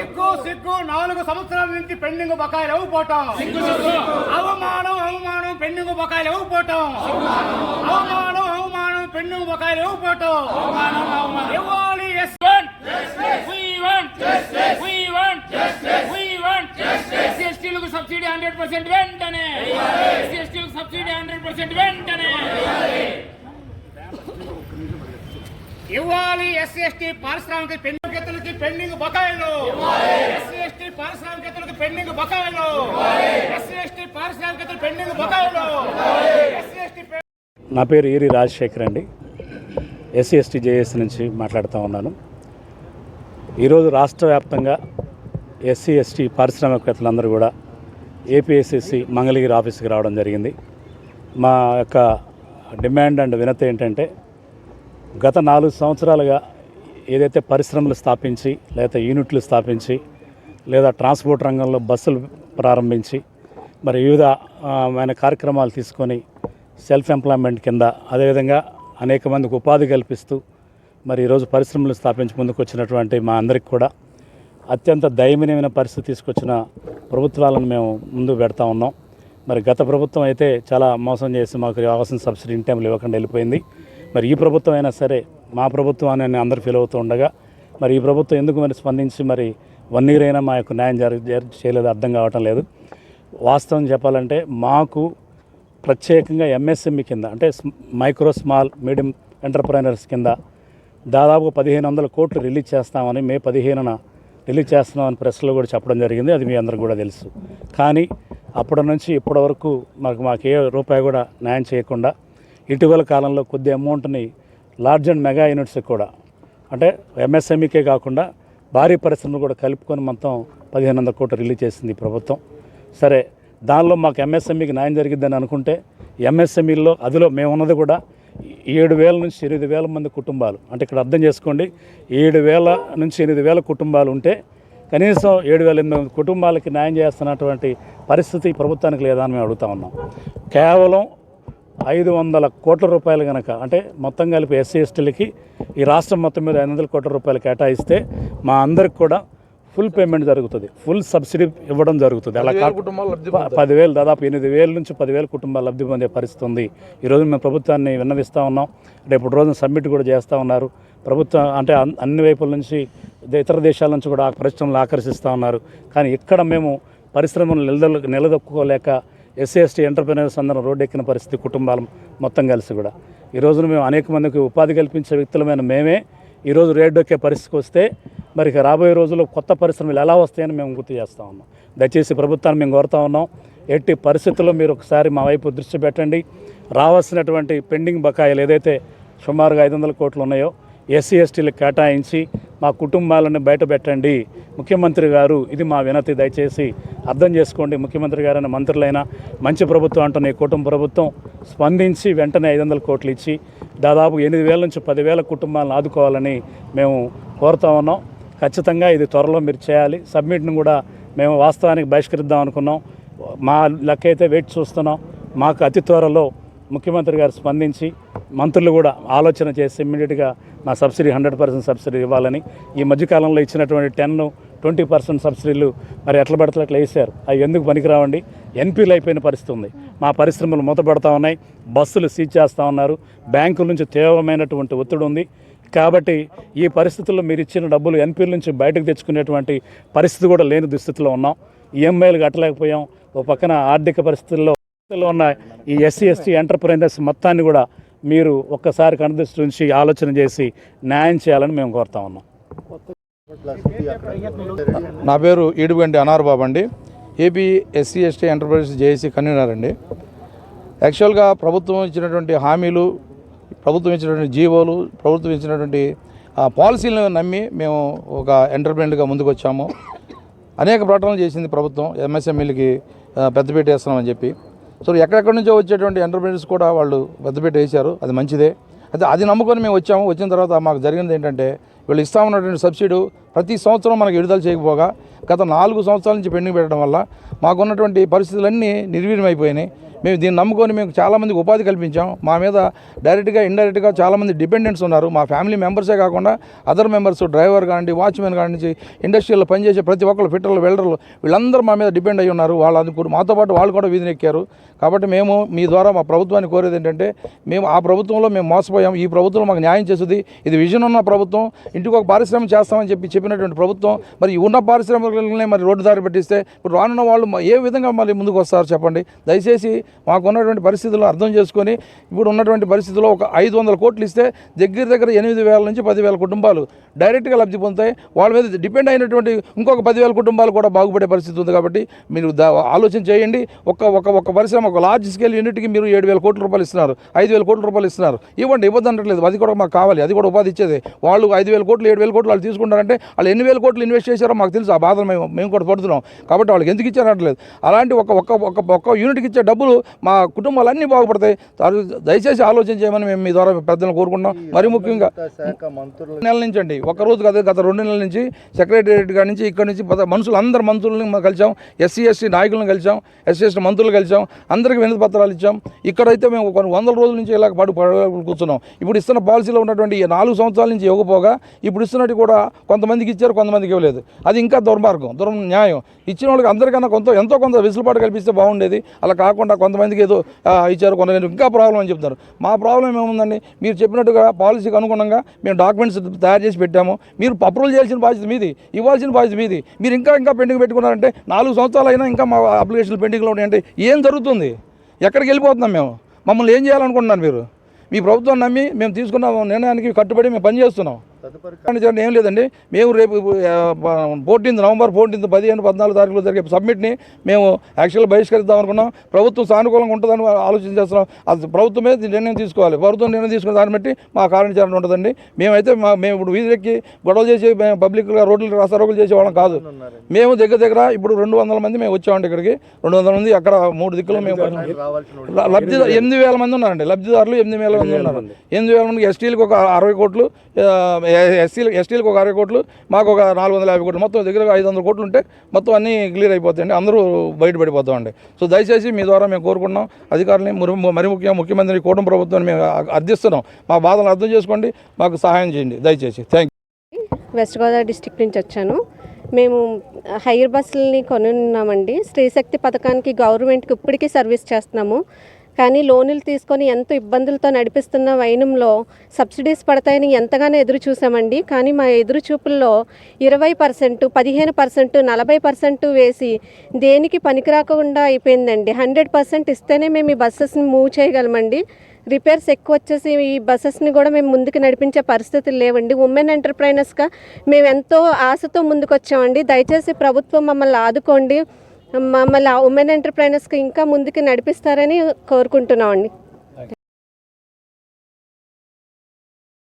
సిగ్గు సిగ్గు నాలుగు సంవత్సరాల నుంచి పెండింగ్ బకాయిలు ఇవ్వపోవటం అవమానం అవమానం పెండింగ్ బకాయిలు ఇవ్వపోవటం అవమానం అవమానం పెండింగ్ బకాయిలు ఇవ్వపోవటం ఇవ్వాలి ఎస్. Justice. ఎస్సీ ఎస్టీలకు సబ్సిడీ హండ్రెడ్ పర్సెంట్ వెంటనే. ఎస్సీ ఎస్టీలకు సబ్సిడీ హండ్రెడ్ పర్సెంట్ వెంటనే. ఇవ్వాలి ఎస్సీ ఎస్టీ పారిశ్రామిక పెండింగ్ పెండింగ్ బకాయిలు. ఎస్సీ ఎస్టీ పారిశ్రామికతలకు పెండింగ్ బకాయిలు. ఎస్సీ ఎస్టీ పారిశ్రామికతలు పెండింగ్ బకాయిలు. ఎస్సీ ఎస్టీ నా పేరు ఈరి రాజశేఖర్ అండి. ఎస్సీ ఎస్టీ జేఎస్ నుంచి మాట్లాడుతూ ఉన్నాను. ఈరోజు రాష్ట్ర వ్యాప్తంగా ఎస్సీ ఎస్టీ పారిశ్రామికవేత్తలందరూ కూడా ఏపీఎస్ఎస్సి మంగళగిరి ఆఫీస్కి రావడం జరిగింది. మా యొక్క డిమాండ్ అండ్ వినతి ఏంటంటే గత నాలుగు సంవత్సరాలుగా ఏదైతే పరిశ్రమలు స్థాపించి లేదా యూనిట్లు స్థాపించి లేదా ట్రాన్స్పోర్ట్ రంగంలో బస్సులు ప్రారంభించి మరి వివిధ కార్యక్రమాలు తీసుకొని సెల్ఫ్ ఎంప్లాయ్మెంట్ కింద అదేవిధంగా అనేక మందికి ఉపాధి కల్పిస్తూ మరి ఈరోజు పరిశ్రమలు స్థాపించి ముందుకు వచ్చినటువంటి మా అందరికి కూడా అత్యంత దయనీయమైన పరిస్థితి తీసుకొచ్చిన ప్రభుత్వాలను మేము ముందు పెడతా ఉన్నాం. మరి గత ప్రభుత్వం అయితే చాలా మోసం చేసి మాకు రావాల్సిన సబ్సిడీ ఇన్ టైంలో ఇవ్వకుండా వెళ్ళిపోయింది. మరి ఈ ప్రభుత్వం అయినా సరే మా ప్రభుత్వం అని అందరూ ఫీల్ అవుతూ ఉండగా మరి ఈ ప్రభుత్వం ఎందుకు మరి స్పందించి మరి వన్ ఇయర్ అయినా మా యొక్క న్యాయం జరి చేయలేదు అర్థం కావటం లేదు. వాస్తవం చెప్పాలంటే మాకు ప్రత్యేకంగా ఎంఎస్ఎంఈ కింద అంటే మైక్రో స్మాల్ మీడియం ఎంటర్ప్రైనర్స్ కింద దాదాపు పదిహేను వందల కోట్లు రిలీజ్ చేస్తామని మే పదిహేనున రిలీజ్ చేస్తున్నామని ప్రెస్లో కూడా చెప్పడం జరిగింది. అది మీ అందరికి కూడా తెలుసు. కానీ అప్పటి నుంచి ఇప్పటి వరకు మాకు మాకు ఏ రూపాయి కూడా న్యాయం చేయకుండా ఇటీవల కాలంలో కొద్ది అమౌంట్ని లార్జ్ అండ్ మెగా యూనిట్స్కి కూడా. అంటే ఎంఎస్ఎంఈకే కాకుండా భారీ పరిశ్రమలు కూడా కలుపుకొని మొత్తం పదిహేను వందల కోట్లు రిలీజ్ చేసింది ప్రభుత్వం. సరే దానిలో మాకు ఎంఎస్ఎంఈకి న్యాయం జరిగిద్దని అనుకుంటే ఎంఎస్ఎంఈలో అదిలో మేము ఉన్నది కూడా ఏడు వేల నుంచి ఎనిమిది వేల మంది కుటుంబాలు. అంటే ఇక్కడ అర్థం చేసుకోండి ఏడు వేల నుంచి ఎనిమిది వేల కుటుంబాలు ఉంటే కనీసం ఏడు వేల ఎనిమిది వందల కుటుంబాలకి న్యాయం చేస్తున్నటువంటి పరిస్థితి ప్రభుత్వానికి లేదా అని మేము అడుగుతా ఉన్నాం. కేవలం ఐదు వందల కోట్ల రూపాయలు కనుక అంటే మొత్తం కలిపి ఎస్సీ ఎస్టీలకి ఈ రాష్ట్రం మొత్తం మీద ఐదు వందల కోట్ల రూపాయలు కేటాయిస్తే మా అందరికి కూడా ఫుల్ పేమెంట్ జరుగుతుంది. ఫుల్ సబ్సిడీ ఇవ్వడం జరుగుతుంది. అలా కాకుండా పదివేలు దాదాపు ఎనిమిది వేల నుంచి పదివేల కుటుంబాలు లబ్ధి పొందే పరిస్థితి ఉంది. ఈరోజు మేము ప్రభుత్వాన్ని విన్నవిస్తూ ఉన్నాం. రేపు రోజున సబ్మిట్ కూడా చేస్తూ ఉన్నారు. ప్రభుత్వం అంటే అన్- అన్ని వైపుల నుంచి ఇతర దేశాల నుంచి కూడా ఆ పరిశ్రమలు ఆకర్షిస్తూ ఉన్నారు. కానీ ఇక్కడ మేము పరిశ్రమలు నిలదొ నిలదొక్కుకోలేక ఎస్సీ ఎస్టీ ఎంటర్ప్రినర్స్ అందరం రోడ్డు ఎక్కిన పరిస్థితి కుటుంబాలు మొత్తం కలిసి కూడా. ఈ రోజున మేము అనేక మందికి ఉపాధి కల్పించే వ్యక్తులమైన మేమే ఈరోజు రేడ్ ఎక్కే పరిస్థితికి వస్తే మరి రాబోయే రోజుల్లో కొత్త పరిశ్రమలు ఎలా వస్తాయని మేము గుర్తు చేస్తూ ఉన్నాం. దయచేసి ప్రభుత్వాన్ని మేము కోరుతా ఉన్నాం. ఎట్టి పరిస్థితుల్లో మీరు ఒకసారి మా వైపు దృష్టి పెట్టండి. రావాల్సినటువంటి పెండింగ్ బకాయిలు ఏదైతే సుమారుగా ఐదు వందల కోట్లు ఉన్నాయో ఎస్సీ ఎస్టీలకు కేటాయించి మా కుటుంబాలను బయటపెట్టండి. ముఖ్యమంత్రి గారు ఇది మా వినతి. దయచేసి అర్థం చేసుకోండి. ముఖ్యమంత్రి గారైన మంత్రులైనా మంచి ప్రభుత్వం అంటున్న ఈ కుటుంబ ప్రభుత్వం స్పందించి వెంటనే ఐదు వందల కోట్లు ఇచ్చి దాదాపు ఎనిమిది వేల నుంచి పదివేల కుటుంబాలను ఆదుకోవాలని మేము కోరుతా ఉన్నాం. ఖచ్చితంగా ఇది త్వరలో మీరు చేయాలి. సబ్మిట్ను కూడా మేము వాస్తవానికి బహిష్కరిద్దాం అనుకున్నాం. మా లెక్క అయితే వెయిట్ చూస్తున్నాం. మాకు అతి త్వరలో ముఖ్యమంత్రి గారు స్పందించి మంత్రులు కూడా ఆలోచన చేసి ఇమ్మీడియట్గా మా సబ్సిడీ హండ్రెడ్ పర్సెంట్ సబ్సిడీ ఇవ్వాలని ఈ మధ్యకాలంలో ఇచ్చినటువంటి టెన్ ట్వంటీ పర్సెంట్ సబ్సిడీలు మరి ఎట్ల పడితే అట్లా వేసారు అవి ఎందుకు పనికిరావండి? ఎన్పీలు అయిపోయిన పరిస్థితి ఉంది. మా పరిశ్రమలు మూతపడతా ఉన్నాయి. బస్సులు సీజ్ చేస్తూ ఉన్నారు. బ్యాంకుల నుంచి తీవ్రమైనటువంటి ఒత్తిడి ఉంది. కాబట్టి ఈ పరిస్థితుల్లో మీరు ఇచ్చిన డబ్బులు ఎన్పీల నుంచి బయటకు తెచ్చుకునేటువంటి పరిస్థితి కూడా లేని దుస్థితిలో ఉన్నాం. ఈఎంఐలు కట్టలేకపోయాం. ఒక పక్కన ఆర్థిక పరిస్థితుల్లో ఉన్న ఈ ఎస్సీ ఎస్టీ ఎంటర్ప్రైనర్స్ మొత్తాన్ని కూడా మీరు ఒక్కసారి కనుదృష్టి నుంచి ఆలోచన చేసి న్యాయం చేయాలని మేము కోరుతా ఉన్నాం. నా పేరు ఈడుగండి అనార్ బాబు అండి. AP SC ST enterprises JAC convener అండి. యాక్చువల్గా ప్రభుత్వం ఇచ్చినటువంటి హామీలు ప్రభుత్వం ఇచ్చినటువంటి జీవోలు ప్రభుత్వం ఇచ్చినటువంటి ఆ, పాలసీలను నమ్మి మేము ఒక ఎంటర్ప్రైనర్గా ముందుకు వచ్చాము అనేక ప్రకటనలు చేసింది ప్రభుత్వం. ఎంఎస్ఎంఈలకి పెద్దపీట వేస్తున్నామని చెప్పి. సో ఎక్కడెక్కడి నుంచో వచ్చేటువంటి ఎంటర్ప్రీనర్స్ కూడా వాళ్ళు పెద్దపీట వేశారు. అది మంచిదే. అయితే అది నమ్ముకొని మేము వచ్చాము. వచ్చిన తర్వాత మాకు జరిగినది ఏంటంటే వీళ్ళు ఇస్తామన్నటువంటి సబ్సిడీ ప్రతి సంవత్సరం మనకు విడుదల చేయకపోగా గత నాలుగు సంవత్సరాల నుంచి పెండింగ్ పెట్టడం వల్ల మాకున్నటువంటి పరిస్థితులన్నీ నిర్వీర్యమైపోయినాయి. మేము దీన్ని నమ్ముకొని మేము చాలామందికి ఉపాధి కల్పించాం. మా మీద డైరెక్ట్గా ఇండైరెక్ట్గా చాలామంది డిపెండెంట్స్ ఉన్నారు. మా ఫ్యామిలీ మెంబర్సే కాకుండా అదర్ మెంబర్స్ డ్రైవర్ కానివ్వండి వాచ్మెన్ కానించి ఇండస్ట్రీలో పనిచేసే ప్రతి ఒక్కరు ఫిట్టర్లు వెల్డర్లు వీళ్ళందరూ మా మీద డిపెండ్ అయి ఉన్నారు. వాళ్ళు అందుకు మాతో పాటు వాళ్ళు కూడా వీధిని ఎక్కారు. కాబట్టి మేము మీ ద్వారా మా ప్రభుత్వాన్ని కోరేది ఏంటంటే మేము ఆ ప్రభుత్వంలో మేము మోసపోయాం. ఈ ప్రభుత్వం మాకు న్యాయం చేస్తుంది ఇది విజన్ ఉన్న ప్రభుత్వం. ఇంటికి ఒక పారిశ్రమ చేస్తామని చెప్పి చెప్పినటువంటి ప్రభుత్వం మరి ఉన్న పారిశ్రామికలనే మరి రోడ్డు దారి పెట్టిస్తే ఇప్పుడు రానున్న వాళ్ళు ఏ విధంగా మళ్ళీ ముందుకు వస్తారు చెప్పండి? దయచేసి మాకున్నటువంటి పరిస్థితులు అర్థం చేసుకొని ఇప్పుడు ఉన్నటువంటి పరిస్థితుల్లో ఒక ఐదు వందల కోట్లు ఇస్తే దగ్గర దగ్గర ఎనిమిది వేల నుంచి పదివేల కుటుంబాలు డైరెక్ట్గా లబ్ధి పొందుతాయి. వాళ్ళ మీద డిపెండ్ అయినటువంటి ఇంకొక పదివేల కుటుంబాలు కూడా బాగుపడే పరిస్థితి ఉంది కాబట్టి మీరు ఆలోచన చేయండి. ఒక ఒక ఒక పరిశ్రమ ఒక లార్జ్ స్కేల్ యూనిట్కి మీరు ఏడు వేల కోట్ల రూపాయలు ఇస్తున్నారు ఐదు వేల కోట్ల రూపాయలు ఇస్తున్నారు. ఇవ్వండి ఇవ్వద్దు అనట్లేదు అది కూడా మాకు కావాలి అది కూడా ఉపాధి ఇచ్చేది. వాళ్ళు ఐదు వేల కోట్లు ఏడు వేల కోట్లు వాళ్ళు తీసుకుంటారంటే వాళ్ళు ఎన్ని వేల కోట్లు ఇన్వెస్ట్ చేశారో మాకు తెలుసు ఆ బాధలు మేము మేము కూడా పడుతున్నాం. కాబట్టి వాళ్ళకి ఎందుకు ఇచ్చారనట్లేదు అలాంటి ఒక ఒక్క ఒక ఒక్క యూనిట్కి ఇచ్చే డబ్బులు మా కుటుంబాలన్నీ బాగుపడతాయి. దయచేసి ఆలోచన చేయమని మేము మీ ద్వారా పెద్దలను కోరుకుంటున్నాం. మరి ముఖ్యంగా నెల నుంచి అండి ఒక రోజు కాదు గత రెండు నెలల నుంచి సెక్రటేరియట్ గారి నుంచి ఇక్కడ నుంచి మనుషులు అందరు మంత్రులని కలిసాం. ఎస్సీ ఎస్టీ నాయకులను కలిసాం. ఎస్సీ ఎస్టీ మంత్రులు కలిసాం. అందరికి వినతి పత్రాలు ఇచ్చాం. ఇక్కడైతే మేము కొన్ని వందల రోజుల నుంచి ఇలా పడు పడు- కూర్చున్నాం. ఇప్పుడు ఇస్తున్న పాలసీలో ఉన్నటువంటి నాలుగు సంవత్సరాల నుంచి ఇవ్వకపోగా ఇప్పుడు ఇస్తున్నట్టు కూడా కొంతమందికి ఇచ్చారు కొంతమందికి ఇవ్వలేదు. అది ఇంకా దుర్మార్గం దుర్ న్యాయం. ఇచ్చిన వాళ్ళకి అందరికన్నా కొంత ఎంతో కొంత వెసులుబాటు కల్పిస్తే బాగుండేది. అలా కాకుండా కొంతమందికి ఏదో ఇచ్చారు కొంతమంది ఇంకా ప్రాబ్లం అని చెప్తారు మా ప్రాబ్లం ఏముందండి? మీరు చెప్పినట్టుగా పాలసీకి అనుగుణంగా మేము డాక్యుమెంట్స్ తయారు చేసి పెట్టాము. మీరు అప్రూవల్ చేయాల్సిన బాధ్యత మీది ఇవ్వాల్సిన బాధ్యత మీది. మీరు ఇంకా ఇంకా పెండింగ్ పెట్టుకున్నారంటే నాలుగు సంవత్సరాలు అయినా ఇంకా మా అప్లికేషన్లు పెండింగ్లో ఉన్నాయంటే ఏం జరుగుతుంది? ఎక్కడికి వెళ్ళిపోతున్నాం మేము? మమ్మల్ని ఏం చేయాలనుకుంటున్నారు మీరు? మీ ప్రభుత్వం నమ్మి మేము తీసుకున్న నిర్ణయానికి కట్టుబడి మేము పనిచేస్తున్నాం. చేయండి ఏం లేదండి. మేము రేపు ఫోర్టీన్త్ నవంబర్ ఫోర్టీన్త్ పదిహేను పద్నాలుగు తారీఖులో జరిగే సబ్మిట్ని మేము యాక్చువల్గా బహిష్కరిద్దాం అనుకున్నాం. ప్రభుత్వం సానుకూలంగా ఉంటుందని ఆలోచన చేస్తున్నాం. అది ప్రభుత్వమే నిర్ణయం తీసుకోవాలి. ప్రభుత్వం నిర్ణయం తీసుకున్న దాన్ని బట్టి మా కార్యాచరణ ఉంటుందండి. మేమైతే మా మేము ఇప్పుడు వీధికి గొడవ చేసి మేము పబ్లిక్గా రోడ్లు రాస్తారోగులు చేసే వాళ్ళం కాదు. మేము దగ్గర దగ్గర ఇప్పుడు రెండు వందల మంది మేము వచ్చామండి ఇక్కడికి. రెండు వందల మంది అక్కడ మూడు దిక్కులు మేము ల- లబ్ధిదారు ఎనిమిది వేల మంది ఉన్నారండి. లబ్ధిదారులు ఎనిమిది వేల మంది ఉన్నారు. ఎనిమిది వేల మందికి ఎస్టీలకు ఒక అరవై కోట్లు ఎస్సీలు ఎస్టీలకు ఒక అరవై కోట్లు మాకు ఒక నాలుగు వందల యాభై కోట్లు మొత్తం దగ్గర ఐదు వందల కోట్లు ఉంటే మొత్తం అన్నీ క్లియర్ అయిపోతాయండి. అందరూ బయటపడిపోతామండి సో దయచేసి మీ ద్వారా మేము కోరుకుంటున్నాం. అధికారులని మరి ముఖ్యంగా ముఖ్యమంత్రి కూటమి ప్రభుత్వాన్ని మేము అర్థిస్తున్నాం. మా బాధలు అర్థం చేసుకోండి. మాకు సహాయం చేయండి. దయచేసి. థ్యాంక్ వెస్ట్ గోదావరి డిస్టిక్ నుంచి వచ్చాను. మేము హైర్ బస్సులని కొనున్నామండి స్త్రీశక్తి పథకానికి గవర్నమెంట్కి ఇప్పటికీ సర్వీస్ చేస్తున్నాము. కానీ లోన్లు తీసుకొని ఎంతో ఇబ్బందులతో నడిపిస్తున్న వైనంలో సబ్సిడీస్ పడతాయని ఎంతగానో ఎదురు చూసామండి. కానీ మా ఎదురు చూపుల్లో ఇరవై పర్సెంట్ పదిహేను పర్సెంట్ నలభై పర్సెంట్ వేసి దేనికి పనికిరాకుండా అయిపోయిందండి. హండ్రెడ్ పర్సెంట్ ఇస్తేనే మేము ఈ బస్సెస్ని మూవ్ చేయగలమండి. రిపేర్స్ ఎక్కువ వచ్చేసి ఈ బస్సెస్ని కూడా మేము ముందుకు నడిపించే పరిస్థితులు లేవండి. ఉమెన్ ఎంటర్ప్రైనర్స్గా మేము ఎంతో ఆశతో ముందుకు వచ్చామండి దయచేసి ప్రభుత్వం మమ్మల్ని ఆదుకోండి. మమ్మల్ని ఉమెన్ ఎంటర్ప్రైనర్స్కి ఇంకా ముందుకు నడిపిస్తారని కోరుకుంటున్నాం అండి.